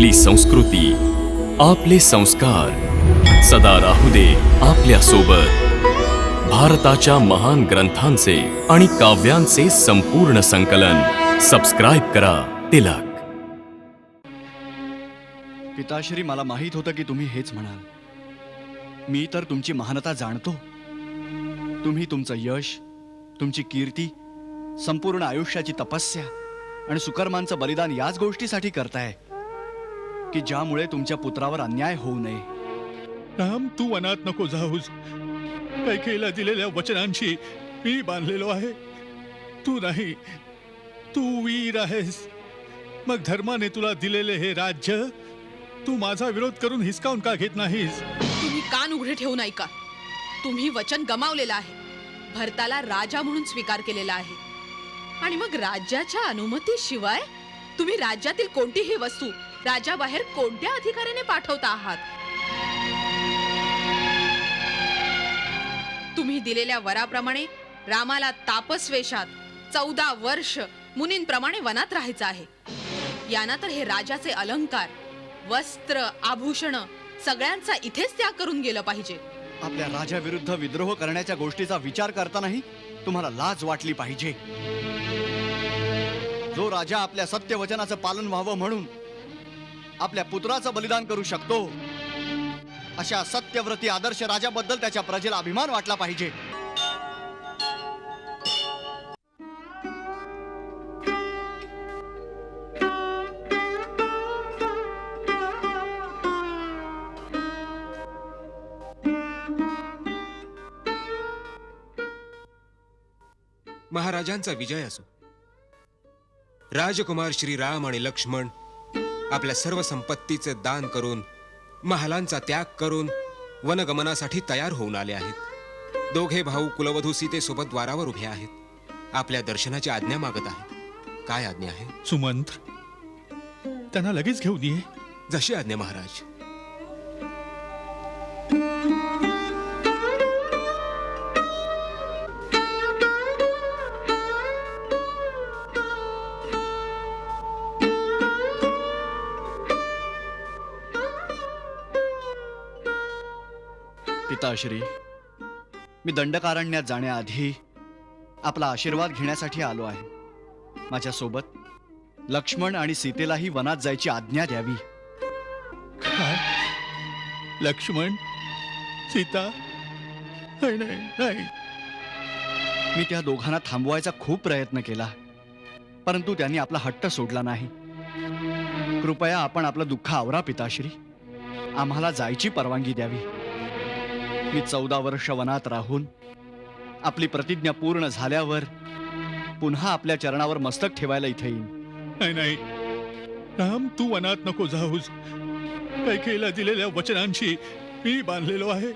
आपली संस्कृती आपले संस्कार. सदा राहू दे आपल्यासोबत भारताच्या महान ग्रंथांचे आणि काव्यांचे संपूर्ण संकलन. सबस्क्राईब करा तिलक. पिताश्री मला माहीत होतं की तुम्ही हेच म्हणाल. मी तर तुमची महानता जाणतो. तुम्ही तुमचं यश तुमची कीर्ती संपूर्ण आयुष्याची तपस्या आणि सुकर्मांचं बलिदान याच गोष्टीसाठी करताय. की ज्यामुळे तुमच्या पुत्रावर अन्याय होऊ नये. राम तू वनात नको जाऊस. कैकेला दिलेल्या वचनांशी मी बांधलेलो आहे. तू नाही तू वीर आहेस. मग धर्माने तुला दिलेले हे राज्य तू माझा विरोध करून हिसकावून का घेत नाहीस? तुम्ही कान उघडे ठेवून ऐका तुम्ही वचन गमावलेलं आहे. भरताला राजा म्हणून स्वीकार केलेला आहे. आणि मग राज्याच्या अनुमतीशिवाय तुम्ही राज्यातील कोणतीही वस्तू राजाबाहेर कोणत्या अधिकाऱ्याने पाठवता आहात? तुम्ही दिलेल्या वराप्रमाणे रामाला तापस वेशात चौदा वर्ष मुनींप्रमाणे वनात राहायचं आहे. यांना तर हे राजाचे अलंकार वस्त्र आभूषण सगळ्यांचा इथेच त्याग करून गेलं पाहिजे. आपल्या राजाविरुद्ध विद्रोह करण्याच्या गोष्टीचा विचार करतानाही तुम्हाला लाज वाटली पाहिजे. जो राजा आपल्या सत्यवचनाचं पालन व्हावं म्हणून आपल्या पुत्राचं बलिदान करू शकतो. अशा सत्यव्रती आदर्श राजाबद्दल त्याच्या प्रजेला अभिमान वाटला पाहिजे. महाराजांचा विजय असो. राजकुमार श्रीराम आणि लक्ष्मण आपल्या सर्व संपत्तीचे दान करून महालांचा त्याग करून वनगमनासाठी तयार होऊन आले आहेत. दोघे भाऊ कुलवधू सीतेसोबत द्वारावर उभे आहेत. आपल्या दर्शनाची आज्ञा मागत आहेत. काय आज्ञा आहे? सुमंत्र त्यांना लगेच घेऊन ये. जशी आज्ञा महाराज. पिताश्री मी दंडकारण्यात जाण्याआधी आपला आशीर्वाद घेण्यासाठी आलो आहे. माझ्या सोबत लक्ष्मण आणि सीतेलाही वनात जायची आज्ञा द्यावी. काय? लक्ष्मण? सीता? नाही नाही नाही. मी त्या दोघांना थांबवायचा खूप प्रयत्न केला परंतु त्यांनी आपला हट्ट सोडला नाही. कृपया आपण आपलं दुःख आवरा पिताश्री. आम्हाला जायची परवानगी द्यावी. मी चौदा वर्ष वनात राहून आपली प्रतिज्ञा पूर्ण झाल्यावर पुन्हा आपल्या चरणावर मस्तक ठेवायला इथे येईन. नाही नाही. राम तू वनात नको जाऊस. कैकेला दिलेल्या वचनांशी मी बांधलेलो आहे.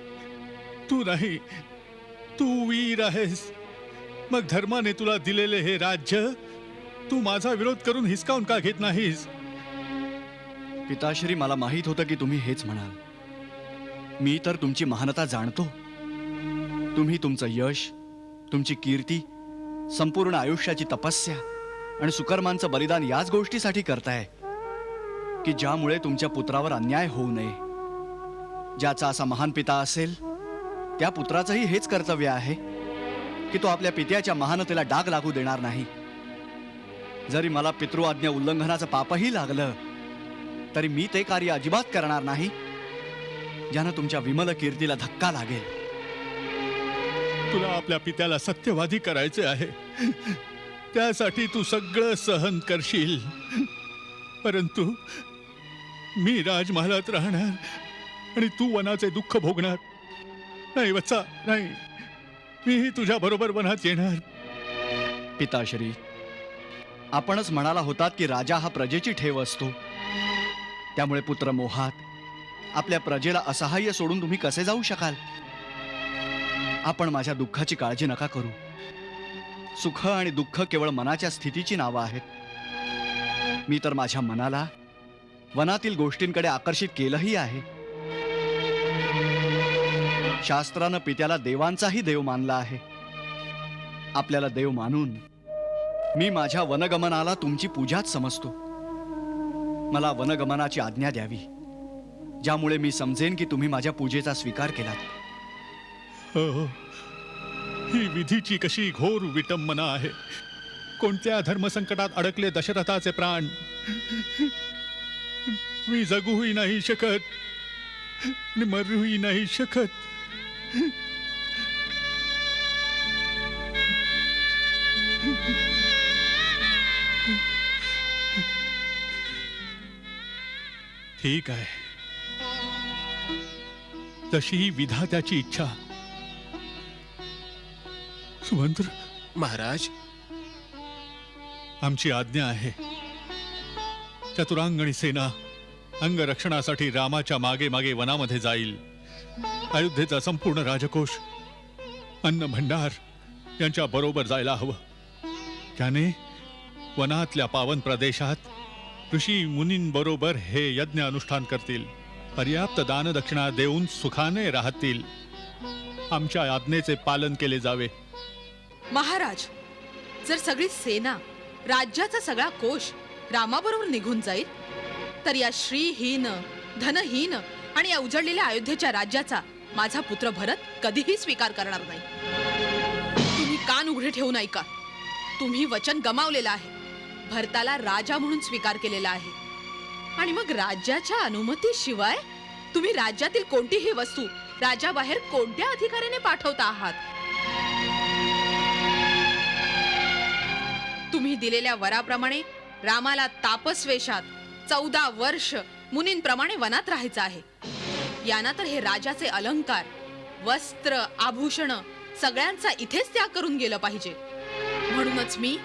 तू नाही. तू वीर आहेस. मग धर्माने तुला दिलेले हे राज्य तू माझा विरोध करून हिसकावून का घेत नाहीस? पिताश्री मला माहीत होतं की तुम्ही हेच म्हणाल. मी तर तुमची महानता जाणतो. तुम्ही तुमचं यश तुमची कीर्ती संपूर्ण आयुष्याची तपस्या आणि सुकर्मांचं बलिदान याच गोष्टीसाठी करताय की ज्यामुळे तुमच्या पुत्रावर अन्याय होऊ नये. ज्याचा असा महान पिता असेल त्या पुत्राचंही हेच कर्तव्य आहे की तो आपल्या पित्याच्या महानतेला डाग लागू देणार नाही. जरी मला पितृआज्ञा उल्लंघनाचं पापही लागलं तरी मी ते कार्य अजिबात करणार नाही. ज्यानं तुमच्या विमल कीर्तीला धक्का लागेल. तुला आपल्या पित्याला सत्यवादी करायचे आहे. त्यासाठी तू सगळं सहन करशील. परंतु मी राजमहालात राहणार आणि तू वनाचे दुःख भोगणार. नाही वत्सा नाही. मीही तुझ्या बरोबर वनात येणार. पिताश्री आपणच म्हणाला होतात की राजा हा प्रजेची ठेव असतो. त्यामुळे पुत्र मोहात आपल्या प्रजेला असहाय्य सोडून तुम्ही कसे जाऊ शकाल? आपण माझ्या दुःखाची काळजी नका करू. सुख आणि दुःख केवळ मनाच्या स्थितीची नावं आहेत. मी तर माझ्या मनाला वनातील गोष्टींकडे आकर्षित केलंही आहे. शास्त्रानं पित्याला देवांचाही देव मानला आहे. आपल्याला देव मानून मी माझ्या वनगमनाला तुमची पूजाच समजतो. मला वनगमनाची आज्ञा द्यावी. ज्यामुळे मी समजेन की तुम्ही माझ्या पूजेचा स्वीकार केलात. हो, हो ही. विधीची कशी घोर विटंबना आहे. कोणत्या धर्मसंकटात अडकले दशरथाचे प्राण? मी जगूही नाही शकत. आणि मरूही नाही शकत. ठीक आहे. तशी ही विधात्याची इच्छा. सुमंत्र महाराज. आमची आज्ञा आहे. चतुरांगणी सेना अंगरक्षणासाठी रामाच्या मागे मागे वनामध्ये जाईल. अयोध्येचा संपूर्ण राजकोष अन्न भंडार यांच्या बरोबर जायला हवं. त्याने वनातल्या पावन प्रदेशात ऋषी मुनींबरोबर हे यज्ञ अनुष्ठान करतील. पर्याप्त दानदक्षिणा देऊन सुखाने राहतील. आमच्या आज्ञेचे पालन केले जावे. महाराज जर सगळी सेना राज्याचा सगळा कोश रामाबरोबर निघून जाईल तर या श्रीहीन धनहीन आणि या उजळलेल्या अयोध्येच्या राज्याचा माझा पुत्र भरत कधीही स्वीकार करणार नाही. तुम्ही कान उघडे ठेवून ऐका. तुम्ही वचन गमावलेलं आहे. भरताला राजा म्हणून स्वीकार केलेला आहे. आणि मग राज्याच्या अनुमतीशिवाय तुम्ही राज्यातील कोणतीही वस्तू राजाबाहेर कोणत्या अधिकाऱ्याने पाठवता आहात? तुम्ही दिलेल्या वराप्रमाणे रामाला तापसवेशात चौदा वर्ष मुनींप्रमाणे वनात राहायचं आहे. यांना तर हे राजाचे अलंकार वस्त्र आभूषण सगळ्यांचा इथेच त्याग करून गेलं पाहिजे. म्हणूनच मी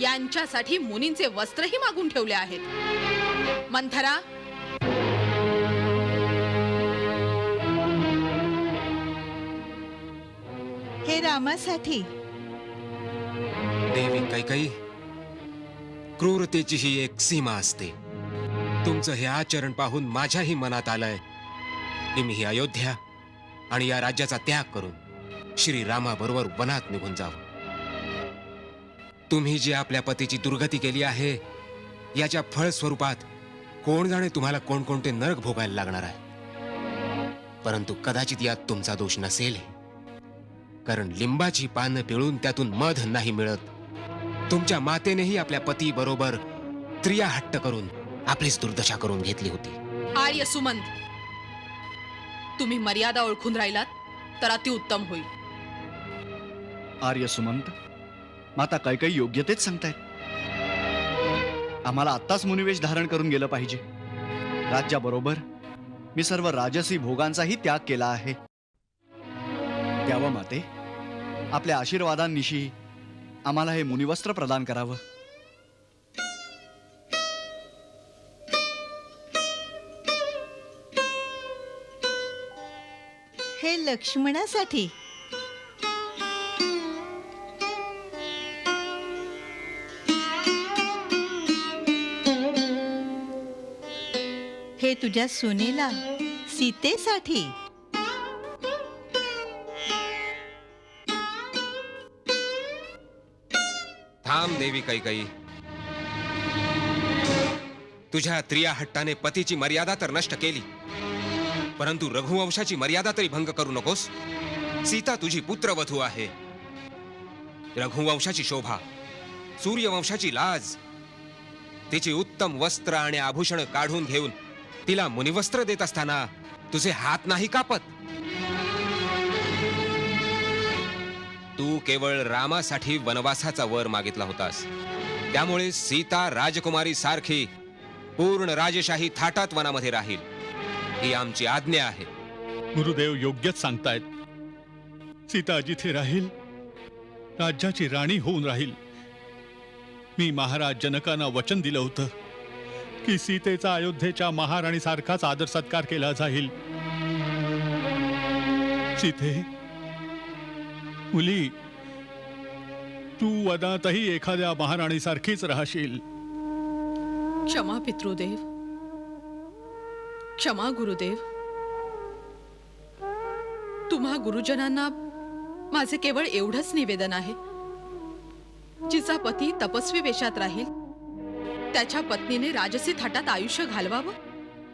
यांच्यासाठी मुनींचे वस्त्रही मागून ठेवले आहेत. मंथरा? हे रामासाठी. देवी कैकई क्रूरतेची ही एक सीमा असते. तुमचं हे आचरण पाहून माझ्याही मनात आलंय की मी ही अयोध्या आणि या राज्याचा त्याग करून श्री रामाबरोबर वनात निघून जावं. तुम्ही जी आपल्या पतीची दुर्गती केली आहे याच्या फळ स्वरूपात कोण जाणे तुम्हाला कोणकोणते नरक भोगायला लागणार आहे? परंतु कदाचित यात तुमचा दोष नसेल कारण लिंबाची पानं पिळून त्यातून मध नाही मिळत. तुमच्या मातेनेही आपल्या पती बरोबर स्त्रिया हट्ट करून आपलीच दुर्दशा करून घेतली होती. आर्य सुमंत तुम्ही मर्यादा ओळखून राहिलात तर अतिउत्तम होईल. आर्य सुमंत माता कैकई योग्य तेच सांगतायत? आम्हाला आत्ताच मुनिवेश धारण करून गेलं पाहिजे. राज्याबरोबर मी सर्व राजसी भोगांचाही त्याग केला आहे. द्यावं माते आपल्या आशीर्वादांनिशी आम्हाला हे मुनिवस्त्र प्रदान करावं. हे लक्ष्मणासाठी. हे तुझ्या सुनेला सीतेसाठी. थांब देवी कैकई. तुझ्या त्रिया हट्टाने पतीची मर्यादा तर नष्ट केली. परंतु रघुवंशाची मर्यादा तरी भंग करू नकोस. सीता तुझी पुत्रवधू आहे. रघुवंशाची शोभा सूर्यवंशाची लाज तिची उत्तम वस्त्र आणि आभूषण काढून घेऊन तिला मुनिवस्त्र देत असताना तुझे हात नाही कापत. तू केवळ रामासाठी वनवासाचा वर मागितला होतास. त्यामुळे सीता राजकुमारी सारखी पूर्ण राजशाही थाटात वनामध्ये राहील. ही आमची आज्ञा आहे. गुरुदेव योग्यच सांगतायत. सीता जिथे राहील राज्याची राणी होऊन राहील. मी महाराज जनकांना वचन दिलं होतं. की सीतेचा अयोध्येच्या महाराणीसारखाच आदर सत्कार केला जाईल. सीते मुली तू वनातही एखाद्या महाराणीसारखीच राहशील. क्षमा पितृदेव. क्षमा गुरुदेव. तुम्हा गुरुजनांना माझे केवळ एवढंच निवेदन आहे. जिचा पती तपस्वी वेशात राहील त्याच्या पत्नीने राजसी थाटात आयुष्य घालवावं?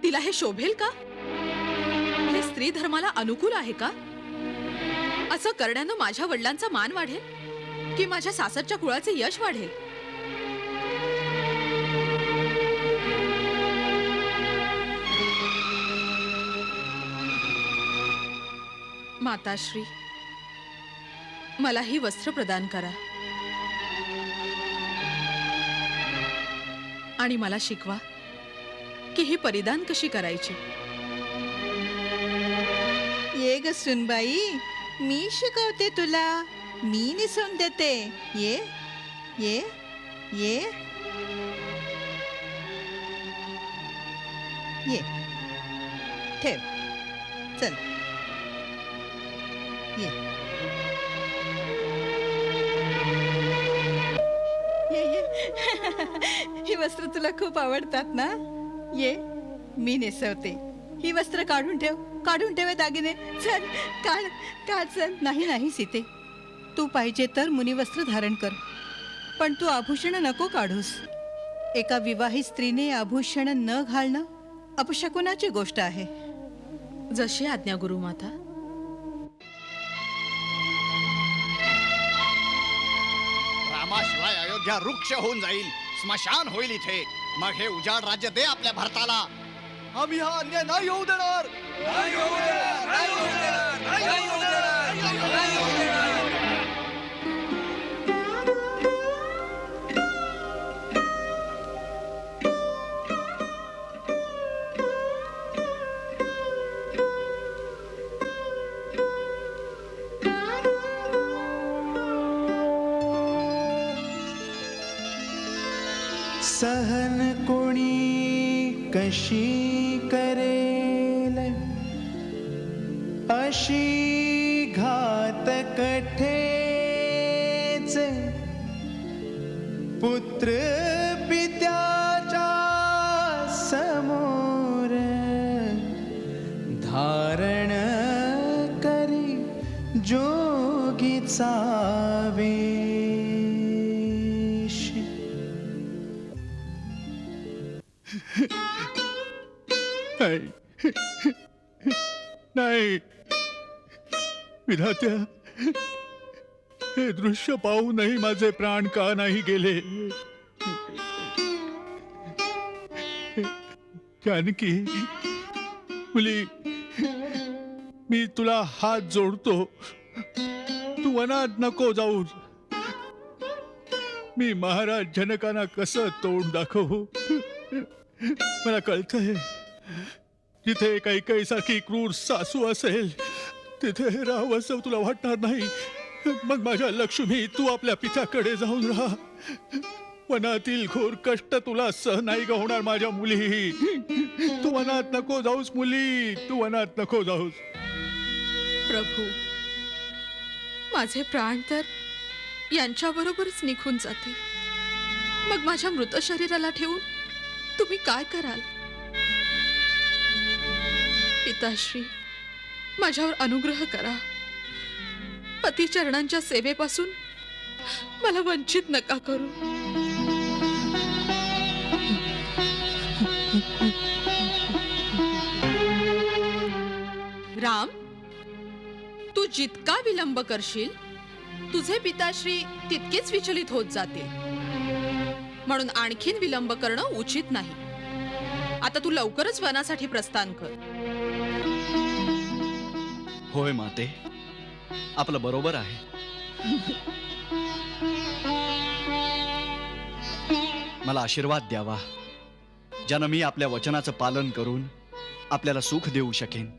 तिला हे शोभेल का? हे स्त्री धर्माला अनुकूल आहे का? असं करण्यानं माझ्या वडिलांचा मान वाढेल? की माझ्या सासरच्या कुळाचे यश वाढेल? माताश्री मला ही वस्त्र प्रदान करा. आणि मला शिकवा की ही परिधान कशी करायची. ये ग सुनबाई मी शिकवते तुला. मी निसून देते. ये ये ये. ये. ठेव. चल. ये. ये ही वस्त्र तुला खूप आवडतात ना? ये मी नेसवते. ही वस्त्र काढून ठेव काढून ठेव हे दागिने. चल काढ काढ चल. नाही नाही सीते. तू पाहिजे तर मुनिवस्त्र धारण कर. पण तू आभूषण नको काढूस. एका विवाहित स्त्रीने आभूषण न घालणं अपशकुनाची गोष्ट आहे. जशी आज्ञा गुरुमाता रामाशिवाय अयोध्या वृक्ष होऊन जाईल. स्मशान होईल इथे. मग हे उजाड राज्य दे आपल्या भारताला. आम्ही हा अन्याय नाही होऊ देणार. सहन अशी घात कठेच. पुत्र पित्याच्या समोर धारण करी जोगीचा वेश नाही. विधात्या हे दृश्य पाहूनही माझे प्राण का नाही गेले? जानकी मुली मी तुला हात जोडतो. तू वनात नको जाऊ. मी महाराज जनकांना कसं तोंड दाखवू? मला कळतंय जिथे काही काही सारखी क्रूर सासू असेल तिथे राहावं तुला वाटणार नाही. मग माझ्या लक्ष्मी तू आपल्या पित्याकडे जाऊन राहा. वनातील घोर कष्ट तुला सहन नाही का होणार माझ्या मुली. तू वनात नको जाऊस मुली तू वनात नको जाऊस. प्रभू माझे प्राण तर यांच्याबरोबरच निघून जाते. मग माझ्या मृत शरीराला ठेवून तुम्ही काय कराल? पिताश्री माझ्यावर अनुग्रह करा. पतिचरणांच्या सेवेपासून मला वंचित नका करू. राम तू जितका विलंब करशील तुझे पिताश्री तितकेच विचलित होत जातील. म्हणून आणखीन विलंब करणं उचित नाही. आता तू लवकरच वनासाठी प्रस्थान कर. होय माते. आपलं बरोबर आहे. मला आशीर्वाद द्यावा. ज्यानं मी आपल्या वचनाचं पालन करून आपल्याला सुख देऊ शकेन.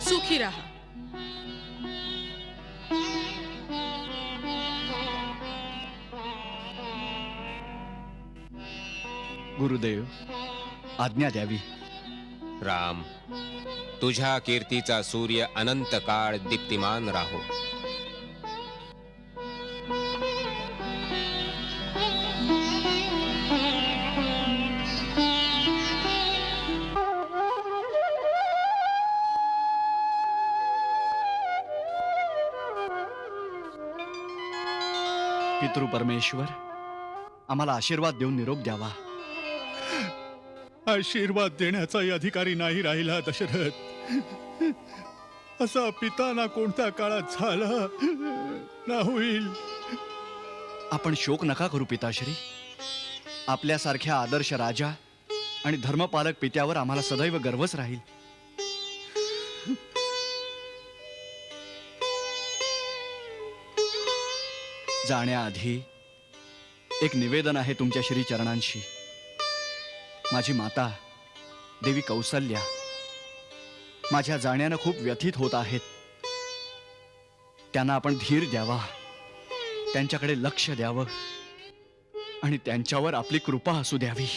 सुखी राहा. गुरुदेव आज्ञा द्यावी. राम तुझ्या कीर्तीचा सूर्य अनंत काळ दीप्तिमान राहो. पितृ परमेश्वर आम्हाला आशीर्वाद देऊन निरोप द्यावा. आशीर्वाद देण्याचाही अधिकारी नाही राहिला दशरथ. असा पिता ना कोणत्या काळात झाला? ना होईल. आपण शोक नका करू पिताश्री. आपल्यासारख्या आदर्श राजा आणि धर्मपालक पित्यावर आम्हाला सदैव गर्वच राहील. जाण्याआधी एक निवेदन आहे तुमच्या श्री चरणांशी माझी माता देवी कौसल्या माझ्या जाण्यानं खूप व्यथित होत आहेत. त्यांना आपण धीर द्यावा त्यांच्याकडे लक्ष द्यावं आणि त्यांच्यावर आपली कृपा असू द्यावी.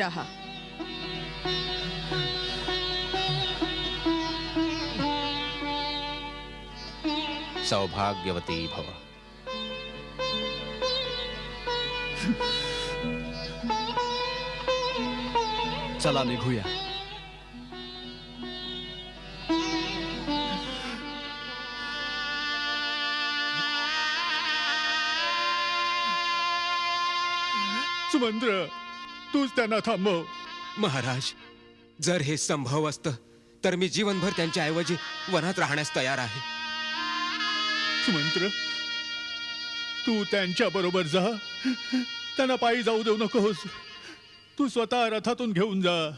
राहा। सौभाग्यवती भव। चला निघूया। सुमंत्र! तूच त्यांना थांबव महाराज जर हे संभव असतं तर मी जीवनभर त्यांच्या ऐवजी वनात राहण्यास तयार आहे. सुमंत्र तू त्यांच्या बरोबर जा. त्यांना पायी जाऊ देऊ नकोस. तू स्वतः रथातून घेऊन जा.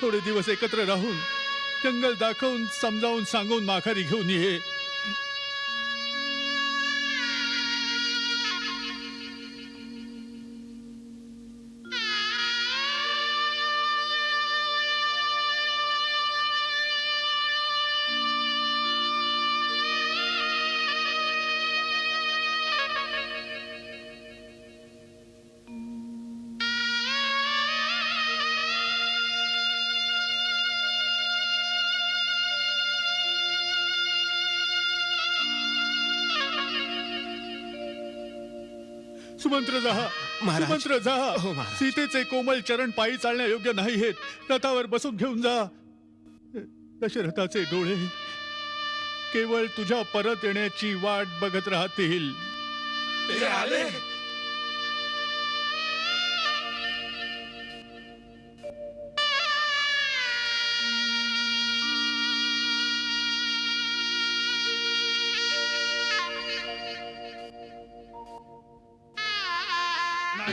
थोडे दिवस एकत्र राहून जंगल दाखवून समजावून सांगून माघारी घेऊन ये. सुमंत्र जा महाराज. सुमंत्र जा हो, महाराज. सीतेचे कोमल चरण पायी चालण्या योग्य नाही आहेत। रथावर बसून घेऊन जा। दशरथाचे डोळे केवळ तुझ्या परत येण्याची वाट बघत राहतील।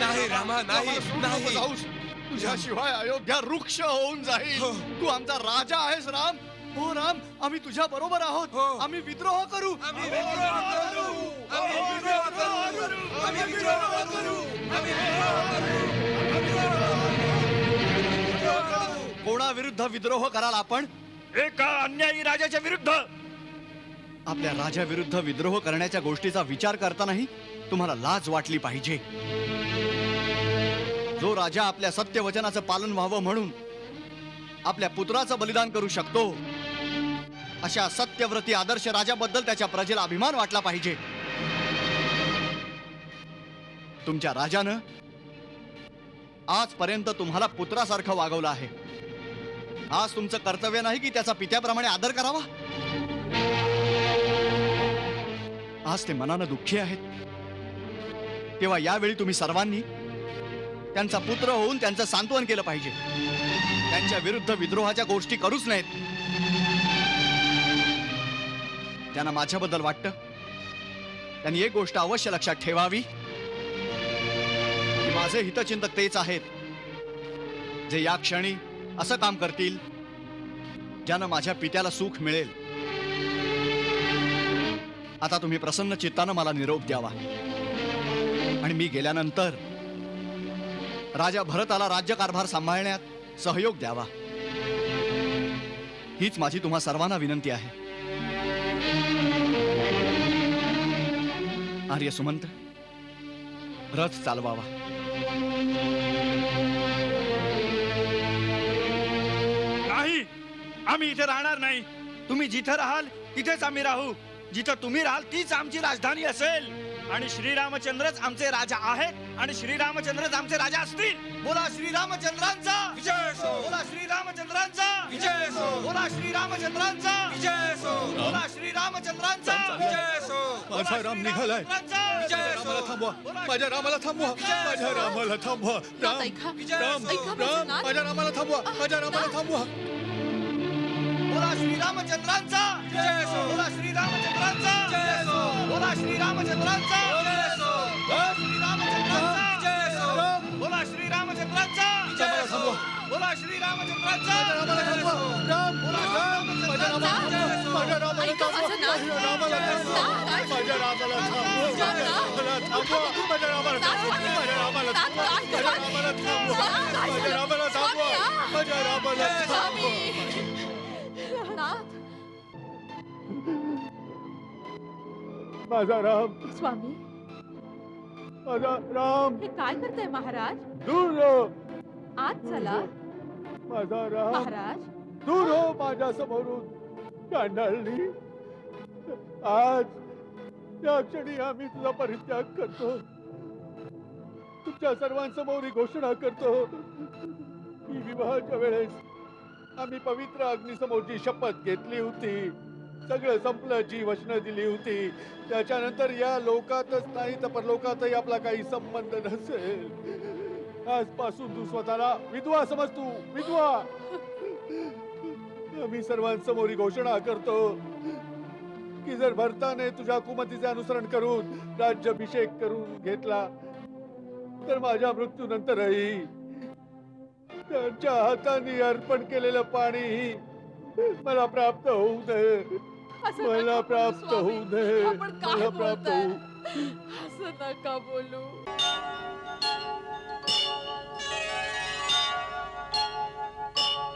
नाही रामा नाही नाही. तुझ्याशिवाय अयोध्या वृक्ष होऊन जाईल. तू आमचा राजा आहेस राम. हो राम. आम्ही तुझ्या बरोबर आहोत. हो. आम्ही विद्रोह करू. आम्ही विद्रोह करू. आम्ही विद्रोह करू. आम्ही विद्रोह करू. आम्ही विद्रोह करू. कोणाविरुद्ध विद्रोह कराल आपण? एका अन्यायी राजाच्या विरुद्ध. आपल्या राजाविरुद्ध विद्रोह करण्याच्या गोष्टीचा विचार करतानाही तुम्हाला लाज वाटली पाहिजे. जो राजा आपल्या सत्यवचनाचं पालन व्हावं म्हणून आपल्या पुत्राचं बलिदान करू शकतो अशा सत्यव्रती आदर्श राजाबद्दल त्याच्या प्रजेला अभिमान वाटला पाहिजे. तुमच्या राजानं आजपर्यंत तुम्हाला पुत्रासारखं वागवलं आहे. आज तुमचं कर्तव्य नाही की त्याचा पित्याप्रमाणे आदर करावा? आज ते मनानं दुःखी आहेत. तेव्हा यावेळी तुम्ही सर्वांनी त्यांचा पुत्र होऊन त्यांचं सांत्वन केलं पाहिजे. त्यांच्या विरुद्ध विद्रोहाच्या गोष्टी करूच नाहीत. त्यांना माझ्याबद्दल वाटतं? त्यांनी एक गोष्ट अवश्य लक्षात ठेवावी. माझे हितचिंतक तेच आहेत. जे या क्षणी असं काम करतील ज्यानं माझ्या पित्याला सुख मिळेल. आता तुम्ही प्रसन्न चित्तानं मला निरोप द्यावा. आणि मी गेल्यानंतर राजा भरताला राज्यकारभार सांभाळण्यात सहयोग द्यावा. हीच माझी तुम्हा सर्वांना विनंती आहे. आर्य सुमंत रथ चालवावा. नाही आम्ही इथे राहणार नाही. तुम्ही जिथे राहाल तिथेच आम्ही राहू. जिथं तुम्ही राहाल तीच आमची राजधानी असेल. आणि श्रीरामचंद्रच आमचे राजा आहेत आणि श्रीरामचंद्रच आमचे राजा असतील. बोला श्रीरामचंद्रांचा. विजय बोला श्रीरामचंद्रांचा. विजय बोला श्रीरामचंद्रांचा. विजय बोला श्रीरामचंद्रांचा. विजय माझा राम निघालाय. रामाला थांबवा. माझ्या रामाला थांबवा. माझ्या रामाला थांबवा. राम. राम राम. माझ्या रामाला थांबवा. माझ्या रामाला थांबवा. बोला श्रीरामचंद्रांचा बोला श्रीरामचंद्रांचा बोला श्रीरामचंद्रांचा बोला श्रीरामचंद्रांचा बोला श्रीरामचंद्रांचा राम माझं राम. स्वामी? माझा राम. हे काय करताय महाराज? दूर हो. आज चला. माझा राम. महाराज? दूर हो माझ्या समोरून गांडाळली आज या क्षणी आम्ही तुझा परित्याग करतो. तुमच्या सर्वांसमोर ही घोषणा करतो. की विवाहाच्या वेळेस आम्ही पवित्र अग्निसमोर जी शपथ घेतली होती. सगळं संपलं जी वचनं दिली होती. त्याच्यानंतर या लोकातच नाही तर परलोकातही आपला काही संबंध नसेल. आजपासून तू स्वतःला विधवा समज तू विधवा. आम्ही सर्वांसमोर ही घोषणा करतो की जर भरताने तुझ्या कुमतीचे अनुसरण करून राज्याभिषेक करून घेतला तर माझ्या मृत्यूनंतरही त्यांच्या हाताने अर्पण केलेलं पाणी मला प्राप्त होऊ दे असं मला बोलू, प्राप्त स्वामी. होऊ दे आपण काय मला प्राप्त बोलताय? होऊ असं नका बोलू